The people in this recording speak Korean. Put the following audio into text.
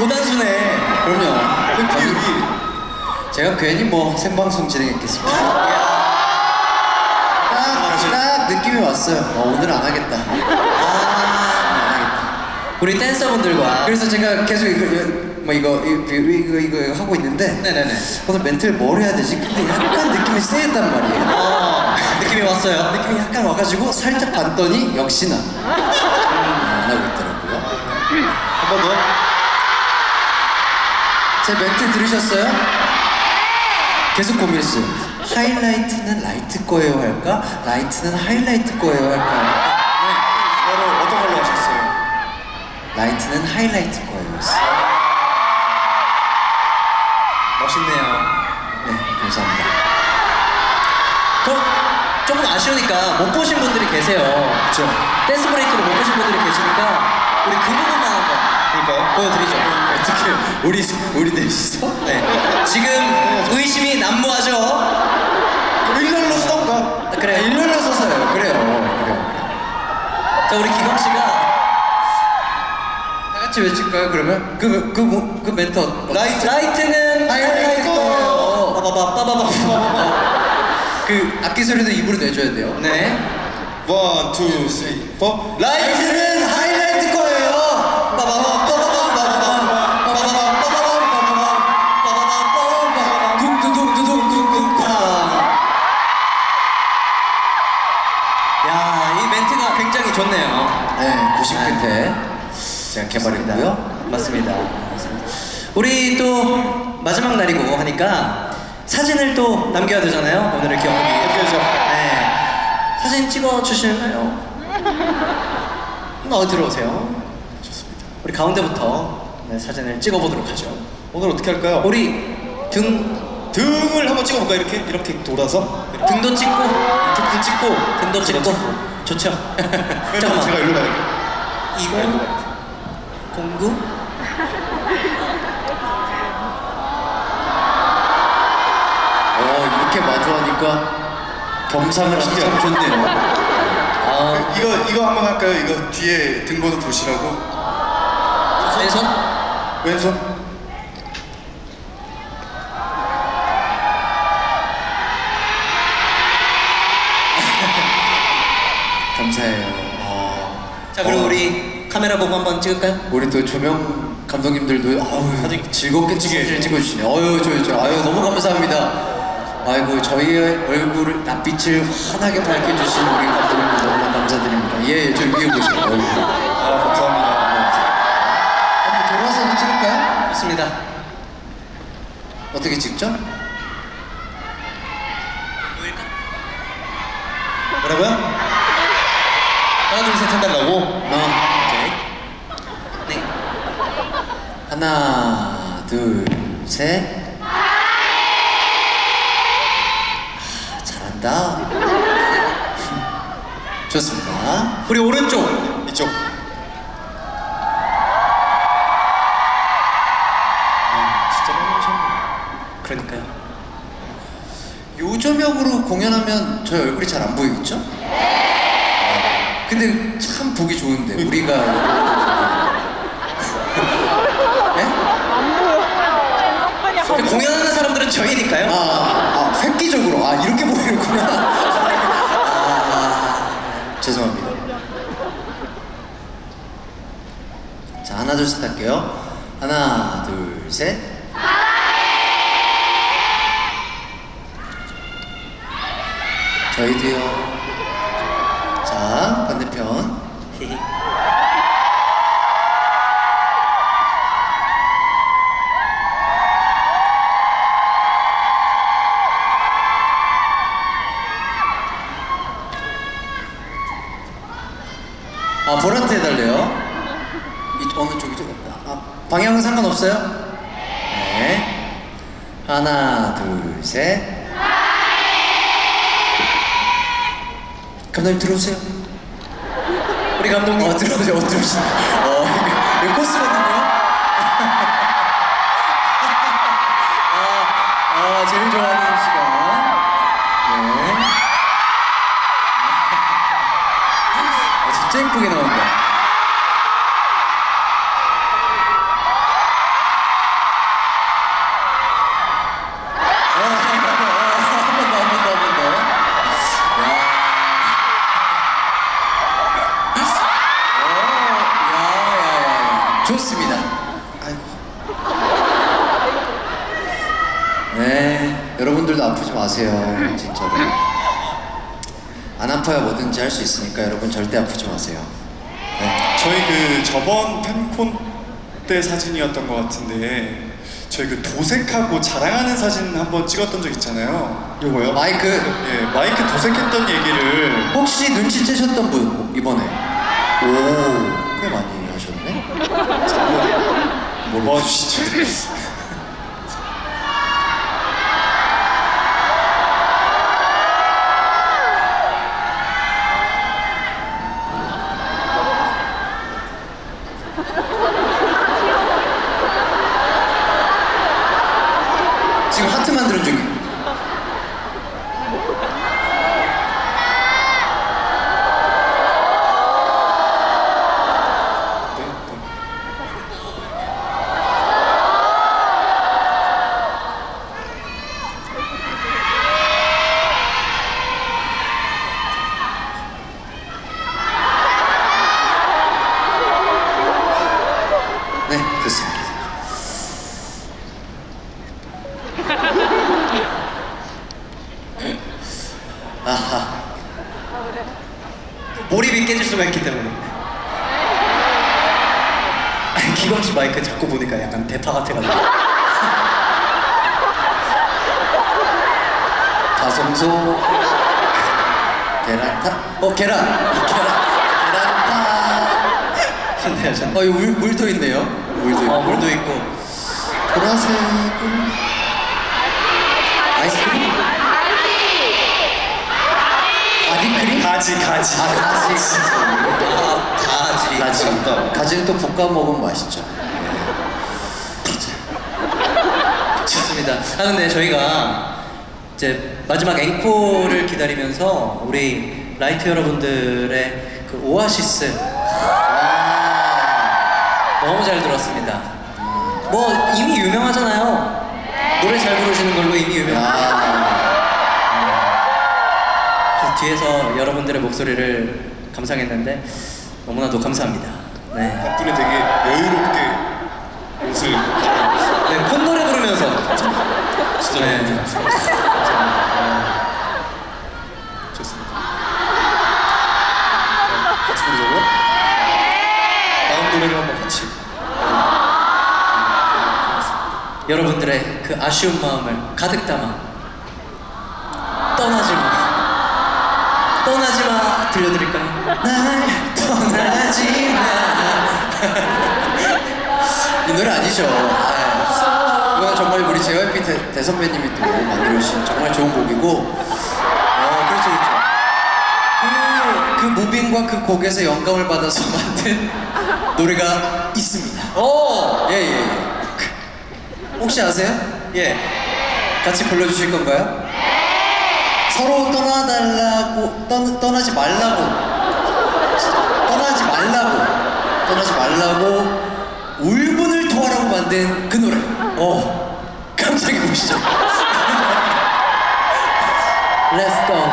고단수네. 그럼요. 여기 여기 제가 괜히 뭐 생방송 진행했겠습니다. 딱, 딱 느낌이 왔어요. 어, 오늘 안 하겠다. 아, 안 하겠다. 우리 댄서분들과 그래서 제가 계속 이거, 이거 뭐 이거, 이거, 이거, 이거, 이거 하고 있는데 네네네. 오늘 멘트를 뭘 해야 되지? 근데 약간 느낌이 세했단 말이에요. 어, 느낌이 왔어요. 느낌이 약간 와가지고 살짝 봤더니 역시나 음, 안 하고 있더라고요. 한 번 더. 제 멘트 들으셨어요? 계속 고민했어요. 하이라이트는 라이트 거예요 할까? 라이트는 하이라이트 거예요 할까? 바로 어떤 걸로 하셨어요? 라이트는 하이라이트 거예요. 멋있네요. 네, 감사합니다. 그럼 조금 아쉬우니까 못 보신 분들이 계세요. 그렇죠. 댄스 브레이크를 못 보신 분들이 계시니까 우리 그 부분만 한번 그러니까요. 보여드리죠. 어떻게 우리 우리 넷이서? 네. 지금 의심이 난무하죠? 일렬로 쓰던가. 그래. 일렬로 서서요. 그래요. 그래요. 자, 우리 기광 씨가 다 같이 외칠까요? 그러면 그그 그, 뭐- 그 멘트 어- 라이트, 라이트는 하이라이트 거예요. 빠바바 빠바바. 그 악기 소리도 입으로 내줘야 돼요. 네. 원, 투, 쓰리, 포. 라이트는 하이 네요. 네, 90 끝에 제가 개발했고요. 맞습니다. 맞습니다. 우리 또 마지막 날이고 하니까 사진을 또 남겨야 되잖아요. 오늘을 기억하기 위해. 그렇죠. 네. 사진 찍어 주실까요? 음, 어디로 오세요? 좋습니다. 우리 가운데부터 네, 사진을 찍어 보도록 하죠. 오늘 어떻게 할까요? 우리 등 등을 한번 찍어볼까 이렇게 이렇게 돌아서. 이렇게. 등도 찍고 등 도 찍고 등도 찍고 좋죠. 잠깐만. 제가. 일로 가야 될게요. 이거 공구 어 이렇게 마주하니까 겸상을 하기 참 좋네요. 아 이거 이거 한번 할까요? 이거 뒤에 등번호 보시라고. 왼손 왼손. 자 그리고 어, 우리 카메라 보고 한번 찍을까요? 우리 또 조명 감독님들도 아유 즐겁게 사진을 찍어주시네. 어유 저, 저 아유 너무 감사합니다. 아이고 저희의 얼굴을 낯빛을 환하게 밝혀주신 우리 감독님들 너무나 감사드립니다. 예, 저 위에 보세요. 얼굴. 아 감사합니다. 한번 돌아서 찍을까요? 좋습니다. 어떻게 찍죠? 뭐라고요? 하나 둘 셋 해달라고. 어, 오케이. 네. 하나, 둘, 셋. 아, 잘한다. 좋습니다. 우리 오른쪽 이쪽. 아, 진짜 오셨네. 그러니까요. 요 조명으로 공연하면 저희 얼굴이 잘 안 보이겠죠? 아, 근데 참 보기 좋은데 우리가 네? 근데 공연하는 사람들은 저희니까요. 아, 아, 획기적으로 아 이렇게 보이는구나. 아, 아, 죄송합니다. 자 하나 둘 셋 할게요. 하나 둘 셋. 저희도요. 자 반대편. 아 볼한테 해달래요. 이 어느 쪽이죠? 아, 방향은 상관없어요? 네. 하나, 둘, 셋. 감독님 들어오세요. 우리 감독님 어 들어오세요. 어 들어오시네. 어 이거 코스거든요. 아, 아 제일 좋아하는 시간. 네. 아, 진짜 예쁘게 나온다. 좋습니다. 아이고. 네, 여러분들도 아프지 마세요. 진짜로. 안 아파야 뭐든지 할 수 있으니까 여러분 절대 아프지 마세요. 네. 저희 그 저번 팬콘 때 사진이었던 것 같은데 저희 그 도색하고 자랑하는 사진 한번 찍었던 적 있잖아요. 요거요? 마이크 예, 마이크 도색했던 얘기를 혹시 눈치채셨던 분 이번에? 오, 뭐 봐주시죠. 지금 하트 만드는 중이에요. 네, 네. 네, 됐습니다. 아하. 몰입이 깨질 수가 있기 때문에. 아니, 기광 씨 마이크 잡고 보니까 약간 대파 같아가지고. 가성소 계란타 어 계란 계란 계란타 신대하셨네. 어 이거 물, 물도 있네요 물도 있고 어, 물도 있고. 보라색 아이스크림 아디크림 가지 가지. 아 가지 아, 가지. 가지. 가지는 또 볶아 먹으면 맛있죠 좋습니다. 아 근데 저희가 이제 마지막 앵콜을 기다리면서 우리 라이트 여러분들의 그 오아시스 너무 잘 들었습니다. 뭐 이미 유명하잖아요. 노래 잘 부르시는 걸로 이미 유명. 아, 뒤에서 여러분들의 목소리를 감상했는데 너무나도 감사합니다. 네. 덕분에 되게 여유롭게 옷을 있어요. 네, 콧노래 부르면서 진짜 네. 너무 좋습니다. 같이 부르자고요? 다음 노래를 한번 같이. 여러분들의 그 아쉬운 마음을 가득 담아 떠나지 마 떠나지 마 들려드릴까요? 날 떠나지 이 노래 아니죠 아, 이건 정말 우리 JYP 대, 대선배님이 또 만들어주신 정말 좋은 곡이고 어 그렇죠 그렇죠 그, 그 무빙과 그 곡에서 영감을 받아서 만든 노래가 있습니다 마. 오! 예 예 예, 혹시 아세요? 예. 같이 불러주실 건가요? 서로 떠나달라고 떠, 떠나지 말라고. 떠나지 말라고. 떠나지 말라고 울분을 토하라고 만든 그 노래. 어 감상해 보시죠. Let's go.